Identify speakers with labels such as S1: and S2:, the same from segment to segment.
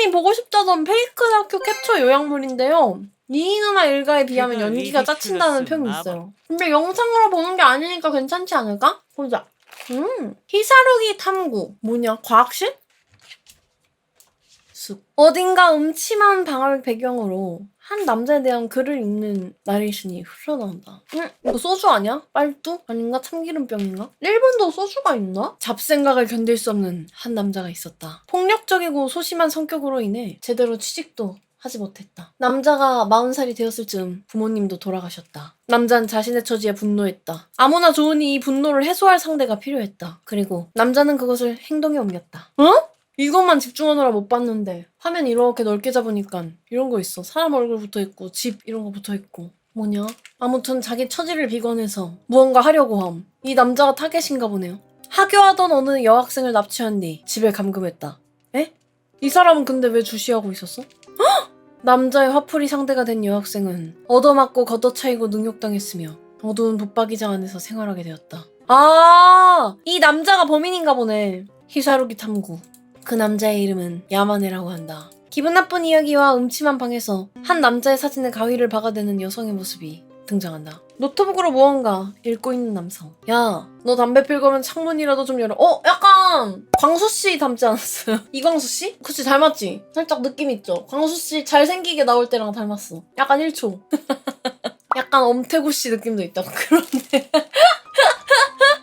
S1: 본인이 보고 싶다던 페이크 다큐 캡처 요약물인데요. 니 누나 일가에 비하면 연기가 짜친다는
S2: 마법.
S1: 있어요. 근데 영상으로 보는 게 아니니까 괜찮지 않을까? 보자. 음, 히사루기 탐구. 뭐냐, 과학실? 숲. 어딘가 음침한 방을 배경으로 한 남자에 대한 글을 읽는 나레이션이 흘러나온다. 응? 이거 소주 아니야? 빨뚜? 아닌가? 참기름병인가? 일본도 소주가 있나? 잡생각을 견딜 수 없는 한 남자가 있었다. 폭력적이고 소심한 성격으로 인해 제대로 취직도 하지 못했다. 남자가 40살이 되었을 즈음 부모님도 돌아가셨다. 남자는 자신의 처지에 분노했다. 아무나 좋으니 이 분노를 해소할 상대가 필요했다. 그리고 남자는 그것을 행동에 옮겼다. 어? 이것만 집중하느라 못 봤는데 화면 이렇게 넓게 잡으니까 이런 거 있어. 사람 얼굴 붙어 있고 집 이런 거 붙어 있고 뭐냐? 아무튼 자기 처지를 비관해서 무언가 하려고 함. 이 남자가 타겟인가 보네요. 하교하던 어느 여학생을 납치한 뒤 집에 감금했다. 에? 이 사람은 근데 왜 주시하고 있었어? 헉! 남자의 화풀이 상대가 된 여학생은 얻어맞고 걷어차이고 능욕당했으며 어두운 붙박이장 안에서 생활하게 되었다. 아, 이 남자가 범인인가 보네. 히사루기 탐구. 그 남자의 이름은 야마네라고 한다. 기분 나쁜 이야기와 음침한 방에서 한 남자의 사진에 가위를 박아대는 여성의 모습이 등장한다. 노트북으로 무언가 읽고 있는 남성. 야, 너 담배 필 거면 창문이라도 좀 열어. 어, 약간 광수 씨 닮지 않았어요? 이광수 씨? 그치 닮았지? 살짝 느낌 있죠? 광수 씨 잘생기게 나올 때랑 닮았어. 약간 1초. 약간 엄태구 씨 느낌도 있다. 그런데.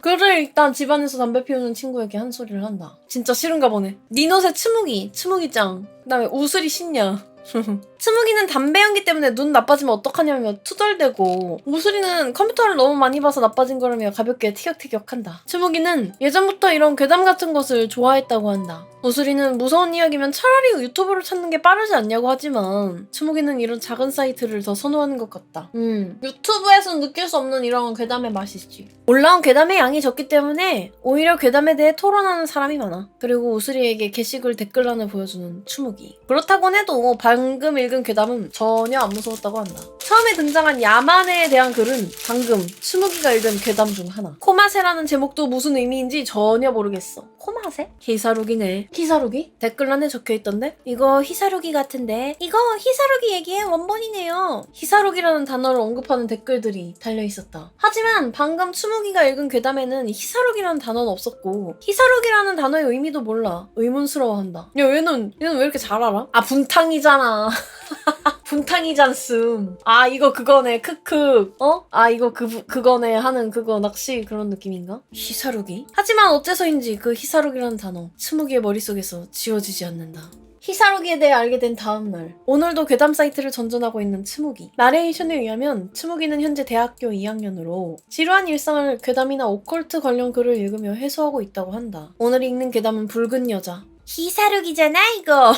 S1: 글을 일단 집안에서 담배 피우는 친구에게 한 소리를 한다. 진짜 싫은가 보네. 니노새 츠무기, 츠무기짱. 그 다음에 우슬이 신냐. 츠무기는 담배 연기 때문에 눈 나빠지면 어떡하냐며 투덜대고 우슬이는 컴퓨터를 너무 많이 봐서 나빠진 거라며 가볍게 티격태격한다. 츠무기는 예전부터 이런 괴담 같은 것을 좋아했다고 한다. 우슬이는 무서운 이야기면 차라리 유튜브를 찾는 게 빠르지 않냐고 하지만 츠무기는 이런 작은 사이트를 더 선호하는 것 같다. 음, 유튜브에서는 느낄 수 없는 이런 괴담의 맛이지. 올라온 괴담의 양이 적기 때문에 오히려 괴담에 대해 토론하는 사람이 많아. 그리고 우슬이에게 게시글 댓글란을 보여주는 추무기. 그렇다곤 해도 방금 읽은 괴담은 전혀 안 무서웠다고 한다. 처음에 등장한 야만에 대한 글은 방금 추무기가 읽은 괴담 중 하나. 코마세라는 제목도 무슨 의미인지 전혀 모르겠어. 코마세? 히사루기네. 히사루기? 댓글란에 적혀있던데? 이거 히사루기 같은데? 이거 히사루기 얘기의 원본이네요. 히사루기라는 단어를 언급하는 댓글들이 달려있었다. 하지만 방금 추무기가 읽은 괴담에는 히사루기라는 단어는 없었고 히사루기라는 단어의 의미도 몰라. 의문스러워한다. 야 얘는 얘는 왜 이렇게 잘 알아? 아 분탕이잖아. 분탕이잖음. 아 이거 그거네. 크크. 어? 아 이거 그 그거네 하는 그거 낚시 그런 느낌인가? 히사루기? 하지만 어째서인지 그 히사루기라는 단어 스무기의 머릿속에서 지워지지 않는다. 히사루기에 대해 알게 된 다음 날 오늘도 괴담 사이트를 전전하고 있는 츠무기 나레이션에 의하면 츠무기는 현재 대학교 2학년으로 지루한 일상을 괴담이나 오컬트 관련 글을 읽으며 해소하고 있다고 한다 오늘 읽는 괴담은 붉은 여자 히사루기잖아 이거.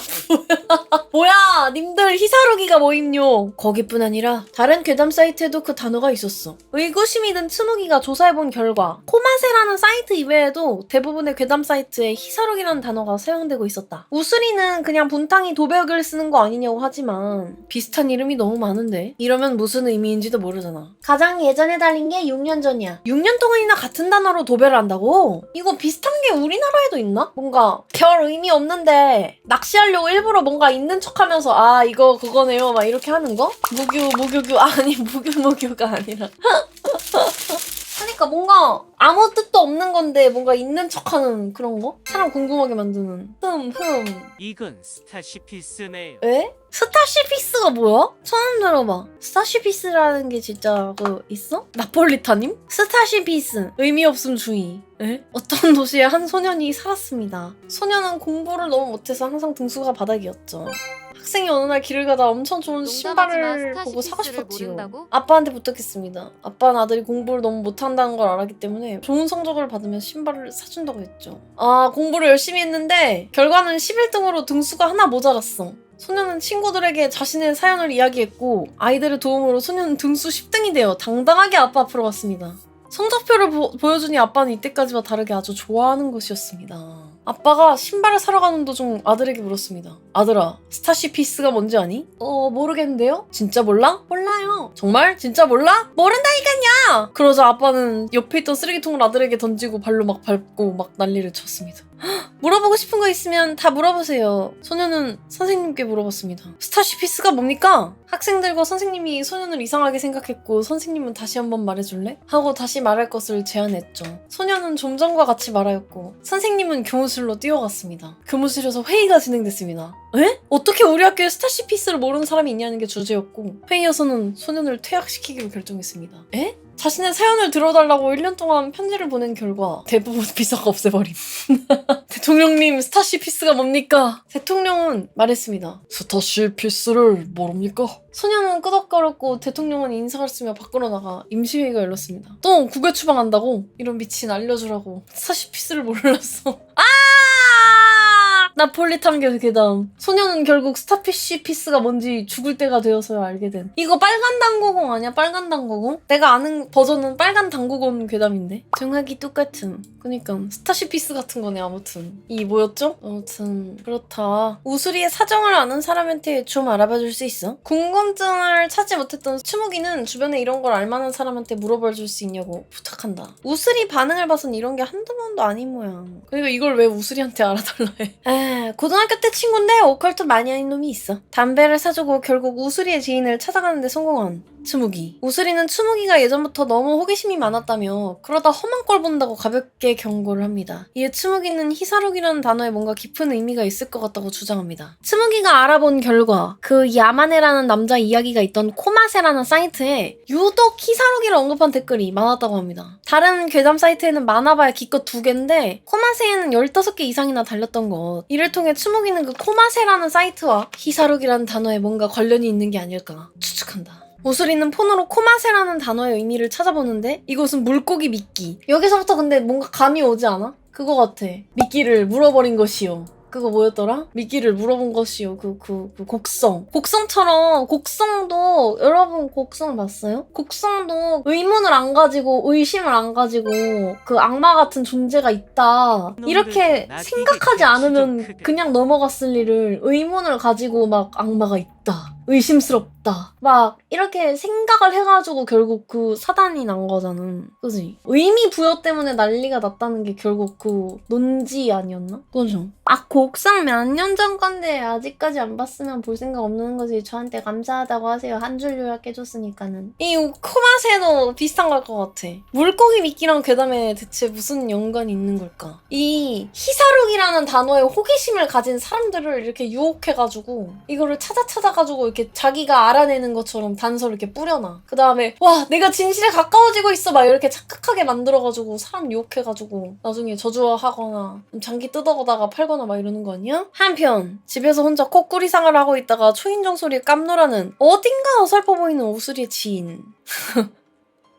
S1: 뭐야 님들 히사루기가 뭐임요 거기뿐 아니라 다른 괴담 사이트에도 그 단어가 있었어. 의구심이 든 츠무기가 조사해본 결과 코마세라는 사이트 이외에도 대부분의 괴담 사이트에 히사루기라는 단어가 사용되고 있었다. 우스리는 그냥 분탕이 도벽을 쓰는 거 아니냐고 하지만 비슷한 이름이 너무 많은데? 이러면 무슨 의미인지도 모르잖아. 가장 예전에 달린 게 6년 전이야. 6년 동안이나 같은 단어로 도배를 한다고? 이거 비슷한 게 우리나라에도 있나? 뭔가 별의 미 없는데 낚시하려고 일부러 뭔가 있는 척하면서 아 이거 그거네요 막 이렇게 하는 거? 무교 무교교 아니 무교 무교가 아니라 그러니까 뭔가 아무 뜻도 없는 건데 뭔가 있는 척하는 그런 거? 사람 궁금하게 만드는 흠 흠
S2: 이건 스타시피스네요.
S1: 에? 스타시피스가 뭐야? 처음 들어봐. 스타시피스라는 게 진짜 그 있어? 나폴리타님? 스타시피스 의미 없음 주의. 에? 어떤 도시에 한 소년이 살았습니다. 소년은 공부를 너무 못해서 항상 등수가 바닥이었죠. 학생이 어느 날 길을 가다 엄청 좋은 신발을 보고 사고 싶었지요. 아빠한테 부탁했습니다. 아빠는 아들이 공부를 너무 못한다는 걸 알았기 때문에 좋은 성적을 받으면 신발을 사준다고 했죠. 아, 공부를 열심히 했는데 결과는 11등으로 등수가 하나 모자랐어. 소년은 친구들에게 자신의 사연을 이야기했고 아이들의 도움으로 소년은 등수 10등이 되어 당당하게 아빠 앞으로 갔습니다. 성적표를 보, 보여주니 아빠는 이때까지와 다르게 아주 좋아하는 것이었습니다. 아빠가 신발을 사러 가는 도중 아들에게 물었습니다. 아들아, 스타시 피스가 뭔지 아니? 어, 모르겠는데요? 진짜 몰라? 몰라요. 정말? 진짜 몰라? 모른다니까요! 그러자 아빠는 옆에 있던 쓰레기통을 아들에게 던지고 발로 막 밟고 막 난리를 쳤습니다. 헉, 물어보고 싶은 거 있으면 다 물어보세요. 소녀는 선생님께 물어봤습니다. 스타시 피스가 뭡니까? 학생들과 선생님이 소년을 이상하게 생각했고 선생님은 다시 한번 말해줄래? 하고 다시 말할 것을 제안했죠. 소년은 좀 전과 같이 말하였고 선생님은 교무실로 뛰어갔습니다. 교무실에서 회의가 진행됐습니다. 에? 어떻게 우리 학교에 스타시 피스를 모르는 사람이 있냐는 게 주제였고 회의에서는 소년을 퇴학시키기로 결정했습니다. 에? 자신의 사연을 들어달라고 1년 동안 편지를 보낸 결과 대부분 비서가 없애버림. 대통령님 스타시 피스가 뭡니까? 대통령은 말했습니다. 스타시 피스를 모릅니까? 소녀는 끄덕거렸고 대통령은 인사를 쓰며 밖으로 나가 임시회의가 열렸습니다. 또 국외 추방한다고? 이런 미친 알려주라고. 스타시 피스를 몰랐어. 아! 나폴리탄 괴담. 소녀는 결국 스타피쉬 피스가 뭔지 죽을 때가 되어서야 알게 된. 이거 빨간 당구공 아니야? 빨간 당구공? 내가 아는 버전은 빨간 당구공 괴담인데. 정확히 똑같음. 그니까 스타시 피스 같은 거네 아무튼. 이 뭐였죠? 아무튼 그렇다. 우수리의 사정을 아는 사람한테 좀 알아봐 줄 수 있어? 궁금증을 찾지 못했던 추무기는 주변에 이런 걸 알만한 사람한테 물어봐 줄 수 있냐고 부탁한다. 우수리 반응을 봐선 이런 게 한두 번도 아닌 모양. 그러니까 이걸 왜 우수리한테 알아달라 해. 에, 고등학교 때 친구인데 오컬트 많이 하는 놈이 있어. 담배를 사주고 결국 우수리의 지인을 찾아가는데 성공한 추무기. 우수리는 추무기가 예전부터 너무 호기심이 많았다며 그러다 험한 꼴 본다고 가볍게 경고를 합니다. 이에 추무기는 희사록이라는 단어에 뭔가 깊은 의미가 있을 것 같다고 주장합니다. 추무기가 알아본 결과 그 야마네라는 남자 이야기가 있던 코마세라는 사이트에 유독 희사록이를 언급한 댓글이 많았다고 합니다. 다른 괴담 사이트에는 많아봐야 기껏 두 개인데 코마세에는 15개 이상이나 달렸던 것. 이를 통해 추무기는 그 코마세라는 사이트와 희사록이라는 단어에 뭔가 관련이 있는 게 아닐까 추측한다. 우수리는 폰으로 코마세라는 단어의 의미를 찾아보는데 이것은 물고기 미끼. 여기서부터 근데 뭔가 감이 오지 않아? 그거 같아. 미끼를 물어버린 것이요. 그거 뭐였더라? 미끼를 물어본 것이요. 그, 그, 그 곡성. 곡성처럼, 곡성도, 여러분 곡성 봤어요? 곡성도 의문을 안 가지고, 의심을 안 가지고, 그 악마 같은 존재가 있다. 이렇게
S2: 나
S1: 생각하지 않으면. 그냥 넘어갔을 일을 의문을 가지고 막 악마가 있다. 의심스럽다. 막 이렇게 생각을 해가지고 결국 그 사단이 난 거잖아. 그지? 의미 부여 때문에 난리가 났다는 게 결국 그 논지 아니었나? 그죠? 아 곡상 몇 년 전 건데 아직까지 안 봤으면 볼 생각 없는 거지. 저한테 감사하다고 하세요. 한 줄 요약해줬으니까는. 이 코마세도 비슷한 걸 것 같아. 물고기 미끼랑 괴담에 대체 무슨 연관이 있는 걸까? 이 희사룩이라는 단어에 호기심을 가진 사람들을 이렇게 유혹해가지고 이거를 찾아 찾아가 지고 이렇게 자기가 알아내는 것처럼 단서를 이렇게 뿌려놔. 그 다음에 와 내가 진실에 가까워지고 있어 막 이렇게 착각하게 만들어가지고 사람 유혹해가지고 나중에 저주하거나 장기 뜯어가다가 팔거나 막 이러는 거 아니야? 한편 집에서 혼자 코꾸리상을 하고 있다가 초인종 소리에 깜놀하는 어딘가 어설퍼 보이는 오수리의 지인.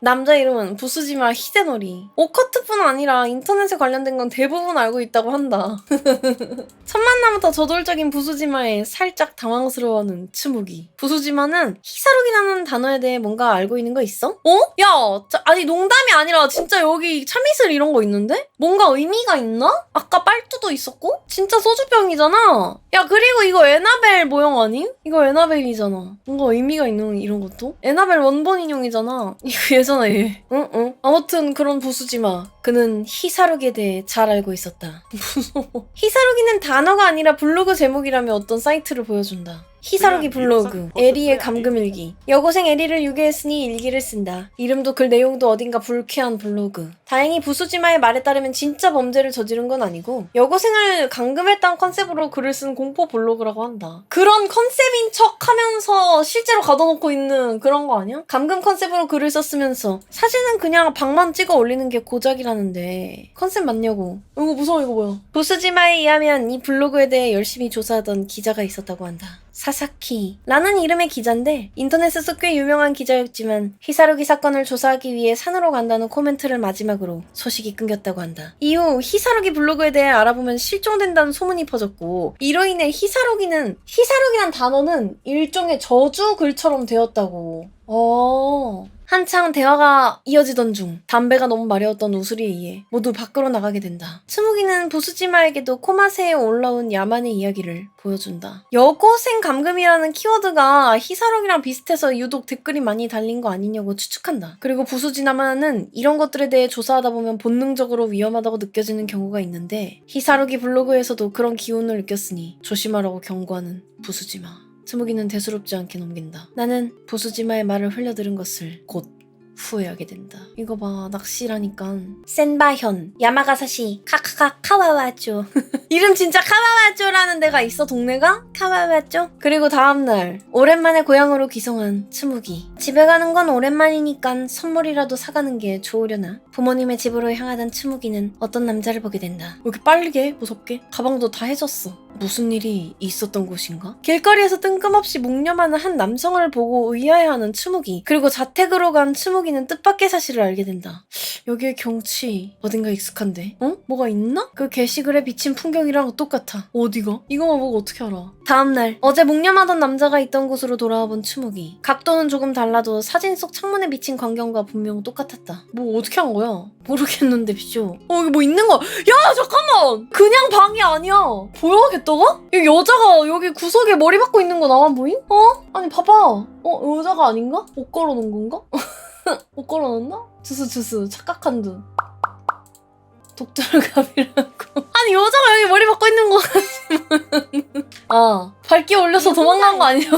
S1: 남자 이름은 부스지마 히데노리. 오커트뿐 아니라 인터넷에 관련된 건 대부분 알고 있다고 한다. 첫 만남부터 저돌적인 부수지마에 살짝 당황스러워하는 츠무기. 부수지마는 히사룩이라는 단어에 대해 뭔가 알고 있는 거 있어? 어? 야, 자, 아니 농담이 아니라 진짜 여기 참이슬 이런 거 있는데? 뭔가 의미가 있나? 아까 빨뚜도 있었고? 진짜 소주병이잖아. 야 그리고 이거 에나벨 모형 아님? 이거 에나벨이잖아. 뭔가 의미가 있는 이런 것도? 에나벨 원본 인형이잖아. 이거 얘잖아 얘. 응 응. 아무튼 그런 부수지 마. 그는 희사룩에 대해 잘 알고 있었다. 무서워. 희사룩이는 단어가 아니라 블로그 제목이라며 어떤 사이트를 보여준다.
S2: 그냥
S1: 블로그, 에리의 감금일기. 여고생 에리를 유괴했으니 일기를 쓴다. 이름도 글 내용도 어딘가 불쾌한 블로그. 다행히 부수지마의 말에 따르면 진짜 범죄를 저지른 건 아니고 여고생을 감금했다는 컨셉으로 글을 쓴 공포 블로그라고 한다. 그런 컨셉인 척 하면서 실제로 가둬놓고 있는 그런 거 아니야? 감금 컨셉으로 글을 썼으면서 사진은 그냥 방만 찍어 올리는 게 고작이라 는데 컨셉 맞냐고. 이거 무서워 이거 뭐야. 부수지마에 의하면 이 블로그에 대해 열심히 조사하던 기자가 있었다고 한다. 사사키 라는 이름의 기자인데 인터넷에서 꽤 유명한 기자였지만 히사루기 사건을 조사하기 위해 산으로 간다는 코멘트를 마지막으로 소식이 끊겼다고 한다. 이후 히사루기 블로그에 대해 알아보면 실종된다는 소문이 퍼졌고 이로 인해 히사루기는 히사루기란 단어는 일종의 저주 글처럼 되었다고. 어. 한창 대화가 이어지던 중 담배가 너무 마려웠던 우수리에 의해 모두 밖으로 나가게 된다. 스무기는 부수지마에게도 코마세에 올라온 야만의 이야기를 보여준다. 여고생 감금이라는 키워드가 희사록이랑 비슷해서 유독 댓글이 많이 달린 거 아니냐고 추측한다. 그리고 부수지나마는 이런 것들에 대해 조사하다 보면 본능적으로 위험하다고 느껴지는 경우가 있는데 희사록이 블로그에서도 그런 기운을 느꼈으니 조심하라고 경고하는 부수지마. 스무기는 대수롭지 않게 넘긴다. 나는 부수지마의 말을 흘려들은 것을 곧 후회하게 된다. 이거 봐, 낚시라니까. 센바현, 야마가사시, 카카카 카와와쪼. 이름 진짜 카와와쪼라는 데가 있어, 동네가? 카와와쪼? 그리고 다음날, 오랜만에 고향으로 귀성한 츠무기. 집에 가는 건 오랜만이니까 선물이라도 사가는 게 좋으려나? 부모님의 집으로 향하던 츠무기는 어떤 남자를 보게 된다. 왜 이렇게 빠르게? 무섭게? 가방도 다 해졌어. 무슨 일이 있었던 곳인가? 길거리에서 뜬금없이 묵념하는 한 남성을 보고 의아해하는 츠무기. 그리고 자택으로 간 츠무기는 뜻밖의 사실을 알게 된다. 여기의 경치 어딘가 익숙한데? 어? 뭐가 있나? 그 게시글에 비친 풍경이랑 똑같아. 어디가? 이거만 보고 어떻게 알아? 다음날 어제 묵념하던 남자가 있던 곳으로 돌아와 본 츠무기. 각도는 조금 달라도 사진 속 창문에 비친 광경과 분명 똑같았다. 뭐 어떻게 한 거야? 모르겠는데 비쇼. 어 여기 뭐 있는 거야? 야 잠깐만! 그냥 방이 아니야. 보여야겠다 가? 여기 여자가 여기 구석에 머리 박고 있는 거 나만 보임? 어? 아니 봐봐. 어 여자가 아닌가? 옷 걸어놓은 건가? 옷 걸어놨나? 주스 주스 착각한 듯. 독절감이라고. 아니 여자가 여기 머리 박고 있는 거 같지만. 아 밝게 올려서 도망간 거 아니냐고.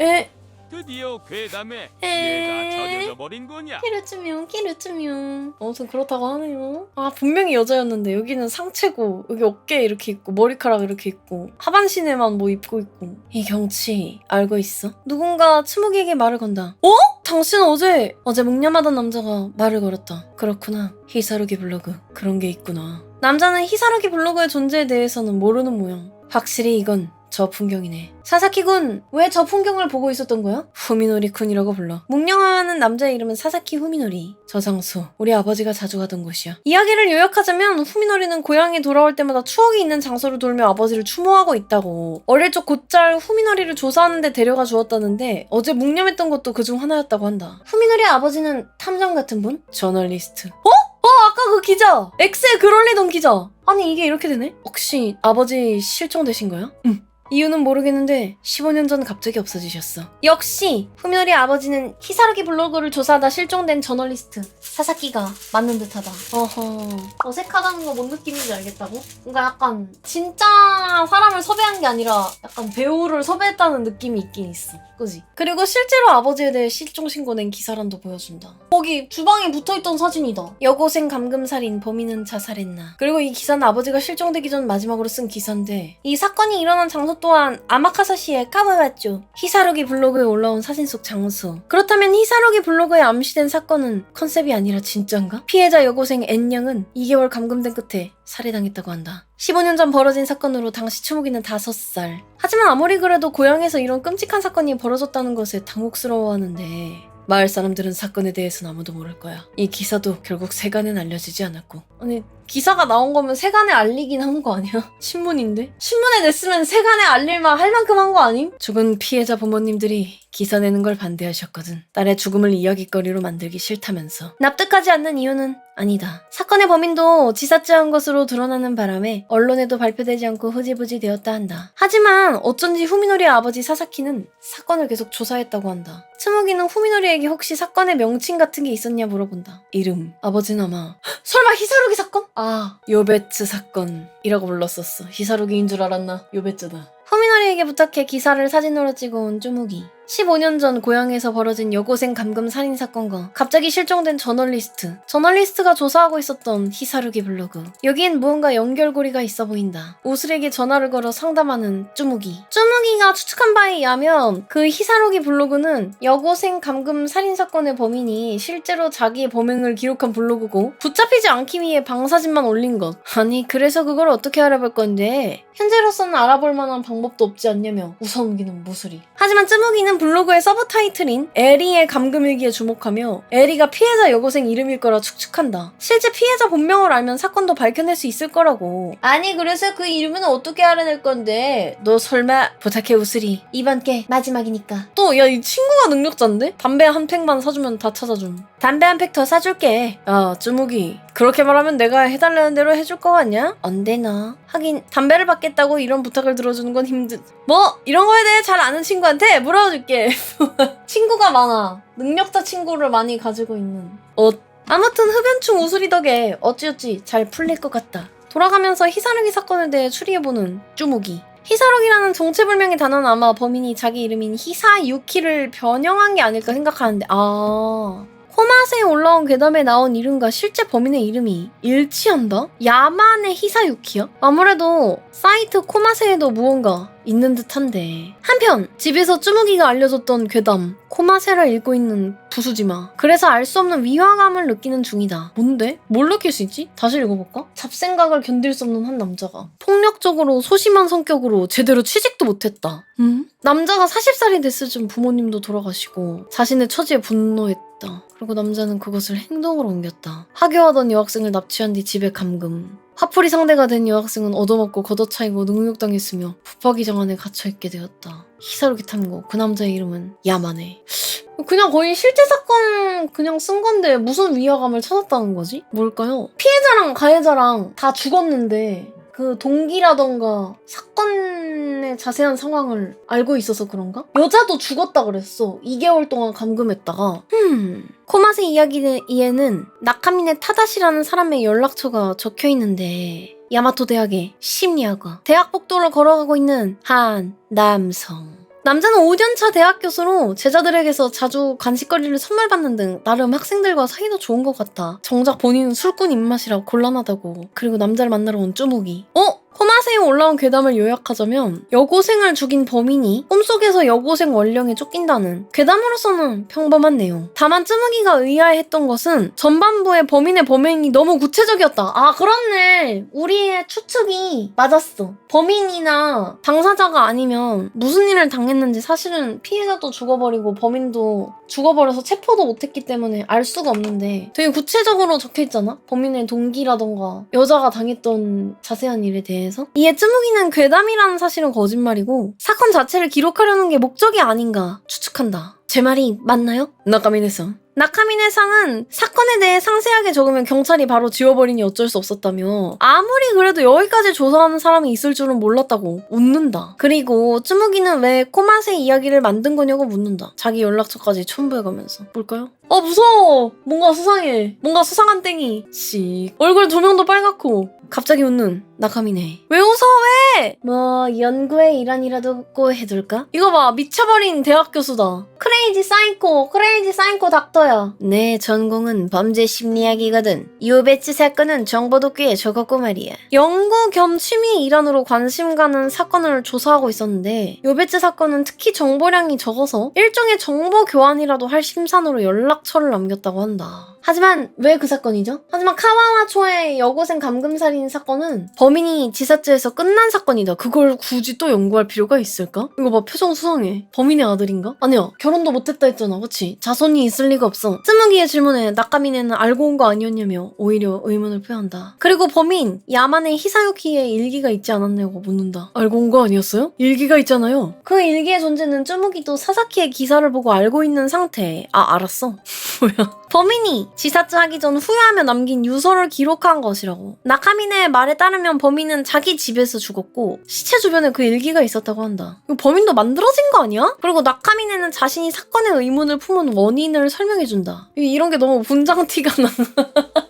S1: 에
S2: 드디어 괴담에
S1: 에.
S2: 얘가 젖어져 버린 거냐?
S1: 키르츠뮴 키르츠뮴 아무튼 그렇다고 하네요. 아 분명히 여자였는데 여기는 상체고 여기 어깨에 이렇게 있고 머리카락 이렇게 있고 하반신에만 뭐 입고 있고. 이 경치 알고 있어? 누군가 츠무기에게 말을 건다. 어? 당신 어제 어제 묵념하던 남자가 말을 걸었다. 그렇구나. 히사루기 블로그. 그런 게 있구나. 남자는 히사루기 블로그의 존재에 대해서는 모르는 모양. 확실히 이건 저 풍경이네. 사사키군, 왜 저 풍경을 보고 있었던 거야? 후미노리 군이라고 불러. 묵념하는 남자의 이름은 사사키 후미노리. 저 장소, 우리 아버지가 자주 가던 곳이야. 이야기를 요약하자면 후미노리는 고향에 돌아올 때마다 추억이 있는 장소를 돌며 아버지를 추모하고 있다고. 어릴 적 곧잘 후미노리를 조사하는데 데려가 주었다는데 어제 묵념했던 것도 그중 하나였다고 한다. 후미노리의 아버지는 탐정 같은 분? 저널리스트. 어? 어, 아까 그 기자! 엑스에 글 올리던 기자! 아니, 이게 이렇게 되네? 혹시 아버지 실종되신 거야? 응. 이유는 모르겠는데 15년 전 갑자기 없어지셨어. 역시 후미노리 아버지는 히사루기 블로그를 조사하다 실종된 저널리스트 사사키가 맞는 듯하다. 어허. 어색하다는 거 뭔 느낌인지 알겠다고? 뭔가 약간 진짜 사람을 섭외한 게 아니라 약간 배우를 섭외했다는 느낌이 있긴 있어. 그지? 그리고 실제로 아버지에 대해 실종 신고 낸 기사란도 보여준다. 거기 주방에 붙어있던 사진이다. 여고생 감금살인 범인은 자살했나. 그리고 이 기사는 아버지가 실종되기 전 마지막으로 쓴 기사인데 이 사건이 일어난 장소 또한 아마카사시의 카바바죠. 히사루기 블로그에 올라온 사진 속 장소. 그렇다면 히사루기 블로그에 암시된 사건은 컨셉이 아니라 진짠가? 피해자 여고생 N양은 2개월 감금된 끝에 살해당했다고 한다. 15년 전 벌어진 사건으로 당시 추모기는 5살. 하지만 아무리 그래도 고향에서 이런 끔찍한 사건이 벌어졌다는 것에 당혹스러워하는데 마을 사람들은 사건에 대해서는 아무도 모를 거야. 이 기사도 결국 세간엔 알려지지 않았고. 아니 기사가 나온 거면 세간에 알리긴 한 거 아니야? 신문인데? 신문에 냈으면 세간에 알릴만 할 만큼 한 거 아님? 죽은 피해자 부모님들이 기사 내는 걸 반대하셨거든. 딸의 죽음을 이야기거리로 만들기 싫다면서. 납득하지 않는 이유는 아니다. 사건의 범인도 지사죄한 것으로 드러나는 바람에 언론에도 발표되지 않고 흐지부지 되었다 한다. 하지만 어쩐지 후미노리의 아버지 사사키는 사건을 계속 조사했다고 한다. 츠무기는 후미노리에게 혹시 사건의 명칭 같은 게 있었냐 물어본다. 이름. 아버지는 아마 헉, 설마 히사루기 사건? 아 요베츠 사건이라고 불렀었어. 히사루기인 줄 알았나? 요베츠다. 후미노리에게 부탁해 기사를 사진으로 찍어온 쭈무기. 15년 전 고향에서 벌어진 여고생 감금 살인 사건과 갑자기 실종된 저널리스트. 저널리스트가 조사하고 있었던 히사루기 블로그. 여기엔 무언가 연결고리가 있어 보인다. 우슬에게 전화를 걸어 상담하는 쭈무기. 쭈무기가 추측한 바에 의하면 그 히사루기 블로그는 여고생 감금 살인 사건의 범인이 실제로 자기의 범행을 기록한 블로그고 붙잡히지 않기 위해 방사진만 올린 것. 아니 그래서 그걸 어떻게 알아볼 건데 현재로서는 알아볼 만한 방법도 없지 않냐며 웃어넘기는 무술이. 하지만 쯔무기는 블로그의 서브 타이틀인 에리의 감금일기에 주목하며 에리가 피해자 여고생 이름일 거라 추측한다. 실제 피해자 본명을 알면 사건도 밝혀낼 수 있을 거라고. 아니 그래서 그 이름은 어떻게 알아낼 건데? 너 설마 부탁해 우스리. 이번 게 마지막이니까. 또 야 이 친구가 능력자인데? 담배 한 팩만 사주면 다 찾아줌. 담배 한 팩 더 사줄게. 야 쯔무기 그렇게 말하면 내가 해달라는 대로 해줄 거 같냐? 언제나. 하긴 담배를 받겠다고 이런 부탁을 들어주는 건 힘든. 뭐 이런 거에 대해 잘 아는 친구한테 물어줄게. 친구가 많아. 능력자 친구를 많이 가지고 있는. 어. 아무튼 흡연충 우수리 덕에 어찌어찌 잘 풀릴 것 같다. 돌아가면서 희사르기 사건에 대해 추리해보는 쭈무기. 희사록이라는 정체불명의 단어는 아마 범인이 자기 이름인 희사유키를 변형한 게 아닐까 생각하는데 아 코마세에 올라온 괴담에 나온 이름과 실제 범인의 이름이 일치한다? 야만의 희사유키야? 아무래도 사이트 코마세에도 무언가 있는 듯한데 한편 집에서 쭈무기가 알려줬던 괴담 코마세를 읽고 있는 부수지마 그래서 알 수 없는 위화감을 느끼는 중이다 뭔데? 뭘 느낄 수 있지? 다시 읽어볼까? 잡생각을 견딜 수 없는 한 남자가 폭력적으로 소심한 성격으로 제대로 취직도 못했다 음? 남자가 40살이 됐을 즈음 부모님도 돌아가시고 자신의 처지에 분노했다 그리고 남자는 그것을 행동으로 옮겼다 하교하던 여학생을 납치한 뒤 집에 감금 화풀이 상대가 된 여학생은 얻어먹고 걷어차이고 능욕당했으며 붙박이장 안에 갇혀있게 되었다. 히사루기 탐고 그 남자의 이름은 야마네. 그냥 거의 실제 사건 그냥 쓴 건데 무슨 위화감을 찾았다는 거지? 뭘까요? 피해자랑 가해자랑 다 죽었는데 그 동기라던가 사건의 자세한 상황을 알고 있어서 그런가? 여자도 죽었다 그랬어. 2개월 동안 감금했다가. 흠. 코마세 이야기에는 나카미네 타다시라는 사람의 연락처가 적혀 있는데 야마토 대학의 심리학과 대학 복도를 걸어가고 있는 한 남성. 남자는 5년차 대학 교수로 제자들에게서 자주 간식거리를 선물 받는 등 나름 학생들과 사이도 좋은 것 같아. 정작 본인은 술꾼 입맛이라 곤란하다고. 그리고 남자를 만나러 온 쭈목이. 어? 코마세에 올라온 괴담을 요약하자면 여고생을 죽인 범인이 꿈속에서 여고생 원령에 쫓긴다는 괴담으로서는 평범한 내용. 다만 쯔무기가 의아해했던 것은 전반부의 범인의 범행이 너무 구체적이었다. 아 그렇네. 우리의 추측이 맞았어. 범인이나 당사자가 아니면 무슨 일을 당했는지 사실은 피해자도 죽어버리고 범인도 죽어버려서 체포도 못했기 때문에 알 수가 없는데 되게 구체적으로 적혀있잖아? 범인의 동기라던가 여자가 당했던 자세한 일에 대해 서 이에 쯔무기는 괴담이라는 사실은 거짓말이고 사건 자체를 기록하려는 게 목적이 아닌가 추측한다. 제 말이 맞나요? 나카미네상. 나카미네 상은 사건에 대해 상세하게 적으면 경찰이 바로 지워버리니 어쩔 수 없었다며 아무리 그래도 여기까지 조사하는 사람이 있을 줄은 몰랐다고 웃는다. 그리고 쯔무기는 왜 코마세 이야기를 만든 거냐고 묻는다. 자기 연락처까지 첨부해가면서. 뭘까요? 어 무서워! 뭔가 수상해. 뭔가 수상한 땡이. 씩. 얼굴 조명도 빨갛고 갑자기 웃는 나카미네. 왜 웃어 왜? 뭐 연구의 일환이라도 꼭 해둘까? 이거 봐 미쳐버린 대학 교수다. 크레이지 사이코 크레이지 사이코 닥터 야. 내 전공은 범죄 심리학이거든. 요배츠 사건은 정보도 꽤 적었고 말이야. 연구 겸 취미 일환으로 관심 가는 사건을 조사하고 있었는데 요배츠 사건은 특히 정보량이 적어서 일종의 정보 교환이라도 할 심산으로 연락처를 남겼다고 한다. 하지만 왜 그 사건이죠? 하지만 카와와 초의 여고생 감금살인 사건은 범인이 지사죄에서 끝난 사건이다. 그걸 굳이 또 연구할 필요가 있을까? 이거 봐 표정 수상해. 범인의 아들인가? 아니야 결혼도 못했다 했잖아 그치? 자손이 있을 리가 없어. 쯔무기의 질문에 나카미네는 알고 온 거 아니었냐며 오히려 의문을 표한다. 그리고 범인 야만의 히사유키의 일기가 있지 않았냐고 묻는다. 알고 온 거 아니었어요? 일기가 있잖아요. 그 일기의 존재는 쯔무기도 사사키의 기사를 보고 알고 있는 상태. 아 알았어. 뭐야? 범인이 지사죄 하기 전 후회하며 남긴 유서를 기록한 것이라고. 나카미네의 말에 따르면 범인은 자기 집에서 죽었고 시체 주변에 그 일기가 있었다고 한다. 이거 범인도 만들어진 거 아니야? 그리고 나카미네는 자신이 사건의 의문을 품은 원인을 설명해준다. 이- 이런 게 너무 분장 티가 나.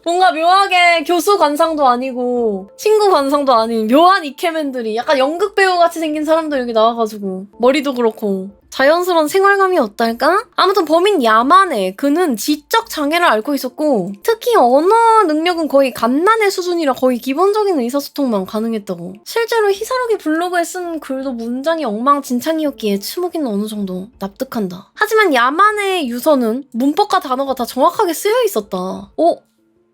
S1: 뭔가 묘하게 교수 관상도 아니고 친구 관상도 아닌 묘한 이케맨들이 약간 연극 배우 같이 생긴 사람들 여기 나와가지고 머리도 그렇고 자연스러운 생활감이 어떨까? 아무튼 범인 야만에 그는 지적 장애를 앓고 있었고 특히 언어 능력은 거의 갓난의 수준이라 거의 기본적인 의사소통만 가능했다고 실제로 히사루기 블로그에 쓴 글도 문장이 엉망진창이었기에 추모기는 어느 정도 납득한다 하지만 야만의 유서는 문법과 단어가 다 정확하게 쓰여 있었다 어?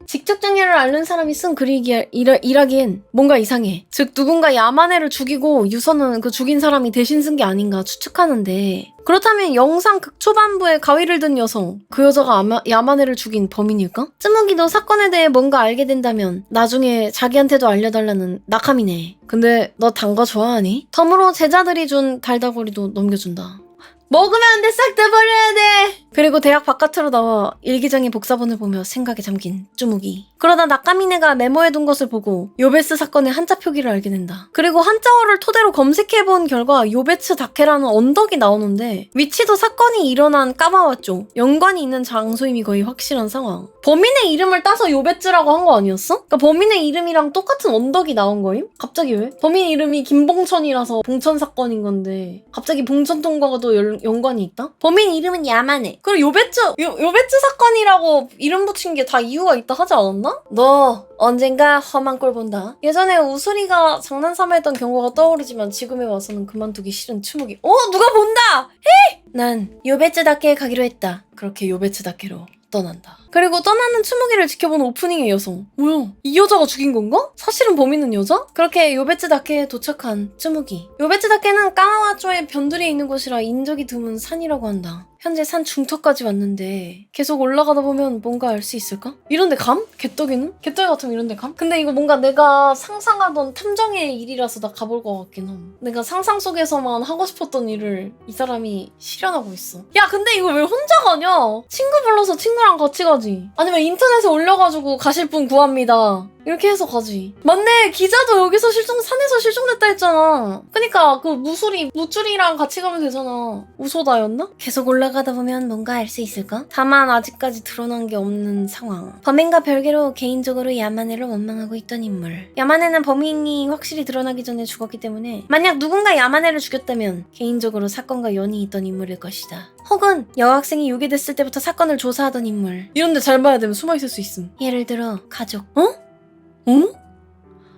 S1: 직접 장애를 앓는 사람이 쓴 글이기 일하, 일하기엔 뭔가 이상해. 즉 누군가 야마네를 죽이고 유서는 그 죽인 사람이 대신 쓴 게 아닌가 추측하는데 그렇다면 영상 극 초반부에 가위를 든 여성 그 여자가 아마, 야마네를 죽인 범인일까? 쯔무기도 사건에 대해 뭔가 알게 된다면 나중에 자기한테도 알려달라는 나카미네. 근데 너 단 거 좋아하니? 덤으로 제자들이 준 달다구리도 넘겨준다. 먹으면 안 돼, 싹 다 버려야 돼! 그리고 대학 바깥으로 나와 일기장의 복사본을 보며 생각에 잠긴 쭈묵이. 그러다 나카미네가 메모해둔 것을 보고 요베스 사건의 한자 표기를 알게 된다. 그리고 한자어를 토대로 검색해본 결과 요베츠 다케라는 언덕이 나오는데 위치도 사건이 일어난 까마왔죠. 연관이 있는 장소임이 거의 확실한 상황. 범인의 이름을 따서 요베츠라고 한 거 아니었어? 그러니까 범인의 이름이랑 똑같은 언덕이 나온 거임? 갑자기 왜? 범인 이름이 김봉천이라서 봉천 사건인 건데 갑자기 봉천 통과도 연- 연관이 있다? 범인 이름은 야마네. 그리고 요베츠 요, 요베츠 사건이라고 이름 붙인 게 다 이유가 있다 하지 않았나? 너 언젠가 험한 꼴 본다. 예전에 우수리가 장난삼아 했던 경고가 떠오르지만 지금에 와서는 그만두기 싫은 추묵이. 어 누가 본다. 헤! 난 요베츠다케에 가기로 했다. 그렇게 요베츠다케로 떠난다. 그리고 떠나는 추묵이를 지켜본 오프닝의 여성. 뭐야? 이 여자가 죽인 건가? 사실은 범인은 여자? 그렇게 요베츠다케에 도착한 추묵이. 요베츠다케는 까마와초의 변두리에 있는 곳이라 인적이 드문 산이라고 한다. 현재 산 중턱까지 왔는데 계속 올라가다 보면 뭔가 알 수 있을까? 이런데 감? 개떡이는? 개떡이 같으면 이런데 감? 근데 이거 뭔가 내가 상상하던 탐정의 일이라서 나 가볼 것 같긴 함. 내가 상상 속에서만 하고 싶었던 일을 이 사람이 실현하고 있어. 야 근데 이거 왜 혼자 가냐? 친구 불러서 친구랑 같이 가지. 아니면 인터넷에 올려가지고 가실 분 구합니다. 이렇게 해서 가지. 맞네. 기자도 여기서 실종 산에서 실종됐다 했잖아. 그니까 그 무술이 무줄이랑 같이 가면 되잖아. 우소다였나? 계속 올라가다 보면 뭔가 알 수 있을까? 다만 아직까지 드러난 게 없는 상황. 범인과 별개로 개인적으로 야마네를 원망하고 있던 인물. 야마네는 범인이 확실히 드러나기 전에 죽었기 때문에 만약 누군가 야마네를 죽였다면 개인적으로 사건과 연이 있던 인물일 것이다. 혹은 여학생이 유괴됐을 때부터 사건을 조사하던 인물. 이런데 잘 봐야 되면 숨어 있을 수 있음. 예를 들어 가족. 어? 어?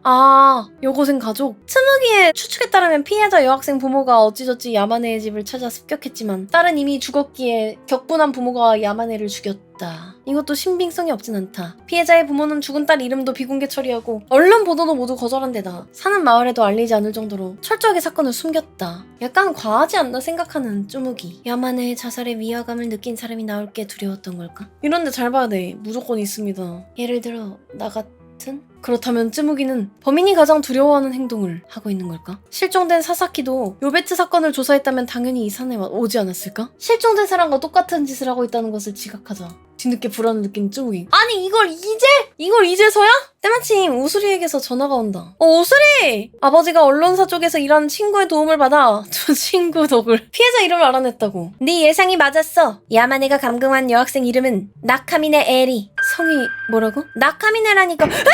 S1: 아, 여고생 가족? 스무기의 추측에 따르면 피해자 여학생 부모가 어찌저찌 야마네의 집을 찾아 습격했지만 딸은 이미 죽었기에 격분한 부모가 야마네를 죽였다. 이것도 신빙성이 없진 않다. 피해자의 부모는 죽은 딸 이름도 비공개 처리하고 언론 보도도 모두 거절한 데다 사는 마을에도 알리지 않을 정도로 철저하게 사건을 숨겼다. 약간 과하지 않나 생각하는 쪼무기. 야마네의 자살에 위화감을 느낀 사람이 나올 게 두려웠던 걸까? 이런데 잘 봐야 돼. 무조건 있습니다. 예를 들어 나 같은? 그렇다면 쯔무기는 범인이 가장 두려워하는 행동을 하고 있는 걸까? 실종된 사사키도 요베츠 사건을 조사했다면 당연히 이 산에 와- 오지 않았을까? 실종된 사람과 똑같은 짓을 하고 있다는 것을 지각하자 뒤늦게 불안을 느낀 쯔무기 아니 이걸 이제? 이걸 이제서야? 때마침 우수리에게서 전화가 온다 어 우수리! 아버지가 언론사 쪽에서 일하는 친구의 도움을 받아 저 친구 덕을 피해자 이름을 알아냈다고 네 예상이 맞았어 야마네가 감금한 여학생 이름은 나카미네 에리 성이 뭐라고? 나카미네라니까 쨍그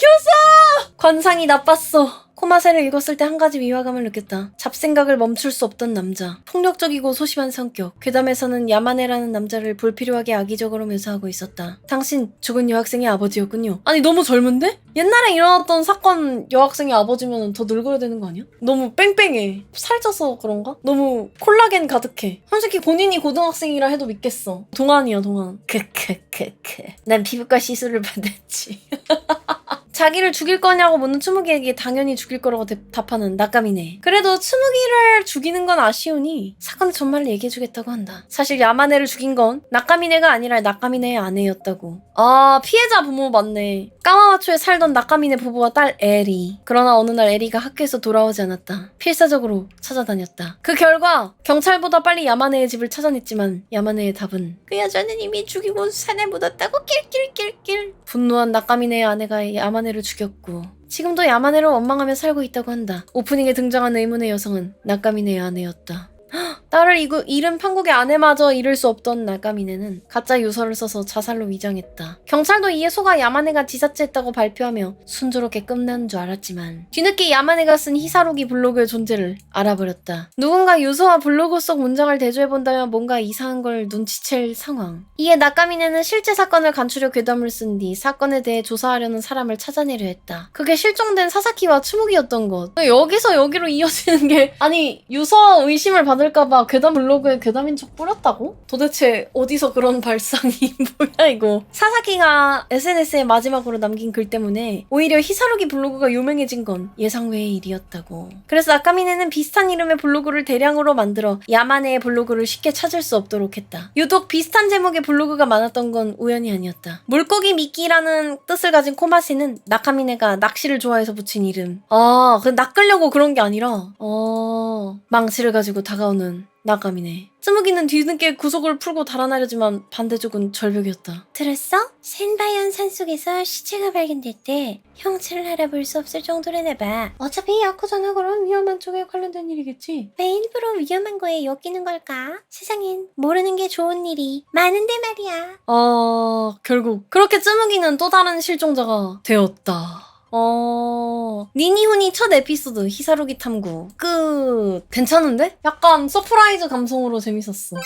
S1: 교수! 관상이 나빴어. 코마세를 읽었을 때 한 가지 위화감을 느꼈다. 잡생각을 멈출 수 없던 남자. 폭력적이고 소심한 성격. 괴담에서는 야마네라는 남자를 불필요하게 악의적으로 묘사하고 있었다. 당신 죽은 여학생의 아버지였군요. 아니 너무 젊은데? 옛날에 일어났던 사건 여학생의 아버지면 더 늙어야 되는 거 아니야? 너무 뺑뺑해. 살쪄서 그런가? 너무 콜라겐 가득해. 솔직히 본인이 고등학생이라 해도 믿겠어. 동안이야 동안. 크크크크. 난 피부과 시술을 받았지 자기를 죽일 거냐고 묻는 추무기에게 당연히 죽일 거라고 대- 답하는 낙감이네. 그래도 추무기를 죽이는 건 아쉬우니 사건의 전말을 얘기해주겠다고 한다. 사실 야마네를 죽인 건 낙감이네가 아니라 낙감이네의 아내였다고. 아 피해자 부모 맞네. 까마와초에 살던 낙감이네 부부와 딸 에리. 그러나 어느 날 에리가 학교에서 돌아오지 않았다. 필사적으로 찾아다녔다. 그 결과 경찰보다 빨리 야마네의 집을 찾아냈지만 야마네의 답은 그 여자는 이미 죽이고 산에 묻었다고 낄낄낄낄. 분노한 낙감이네의 아내가 야마네를 죽였고 지금도 야마네를 원망하며 살고 있다고 한다. 오프닝에 등장한 의문의 여성은 낙감이네의 아내였다. 헉, 딸을 이구, 잃은 판국의 아내마저 잃을 수 없던 나가미네는 가짜 유서를 써서 자살로 위장했다. 경찰도 이에 속아 야마네가 지사체했다고 발표하며 순조롭게 끝난 줄 알았지만 뒤늦게 야마네가 쓴 히사로기 블로그의 존재를 알아버렸다. 누군가 유서와 블로그 속 문장을 대조해본다면 뭔가 이상한 걸 눈치챌 상황. 이에 나가미네는 실제 사건을 간추려 괴담을 쓴 뒤 사건에 대해 조사하려는 사람을 찾아내려 했다. 그게 실종된 사사키와 추묵이었던 것. 여기서 여기로 이어지는 게 아니 유서 의심을 받을 까봐 삭사키가 괴담 블로그에 괴담인 척 뿌렸다고? 도대체 어디서 그런 발상이 뭐야 이거? 사사키가 SNS에 마지막으로 남긴 글 때문에 오히려 히사루기 블로그가 유명해진 건 예상 외의 일이었다고. 그래서 아카미네는 비슷한 이름의 블로그를 대량으로 만들어 야마네의 블로그를 쉽게 찾을 수 없도록 했다. 유독 비슷한 제목의 블로그가 많았던 건 우연이 아니었다. 물고기 미끼라는 뜻을 가진 코마시는 나카미네가 낚시를 좋아해서 붙인 이름. 아, 그 낚으려고 그런 게 아니라? 어, 망치를 가지고 다가 오는 나감이네. 쯔무기는 뒤늦게 구속을 풀고 달아나려지만 반대쪽은 절벽이었다. 들었어? 센바이언 산속에서 시체가 발견됐대. 형체를 알아볼 수 없을 정도라나 봐. 어차피 야쿠자나 그런 위험한 쪽에 관련된 일이겠지. 왜 일부러 위험한 거에 엮이는 걸까? 세상엔 모르는 게 좋은 일이 많은데 말이야. 어, 결국 그렇게 쯔무기는 또 다른 실종자가 되었다. 어, 니니훈이 첫 에피소드 히사루기 탐구 끝. 괜찮은데? 약간 서프라이즈 감성으로 재밌었어.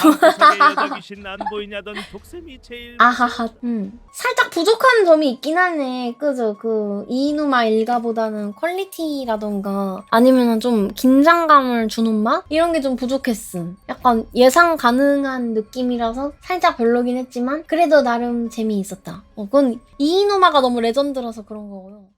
S3: 방구석에 여자 귀신 안 보이냐던 독쌤이 제일
S1: 아하하. 음. 살짝 부족한 점이 있긴 하네. 그죠? 그 이누마 일가보다는 퀄리티라던가 아니면은 좀 긴장감을 주는 맛 이런 게 좀 부족했음. 약간 예상 가능한 느낌이라서 살짝 별로긴 했지만 그래도 나름 재미있었다. 어, 그건 이누마가 너무 레전드라서 그런 거 고요.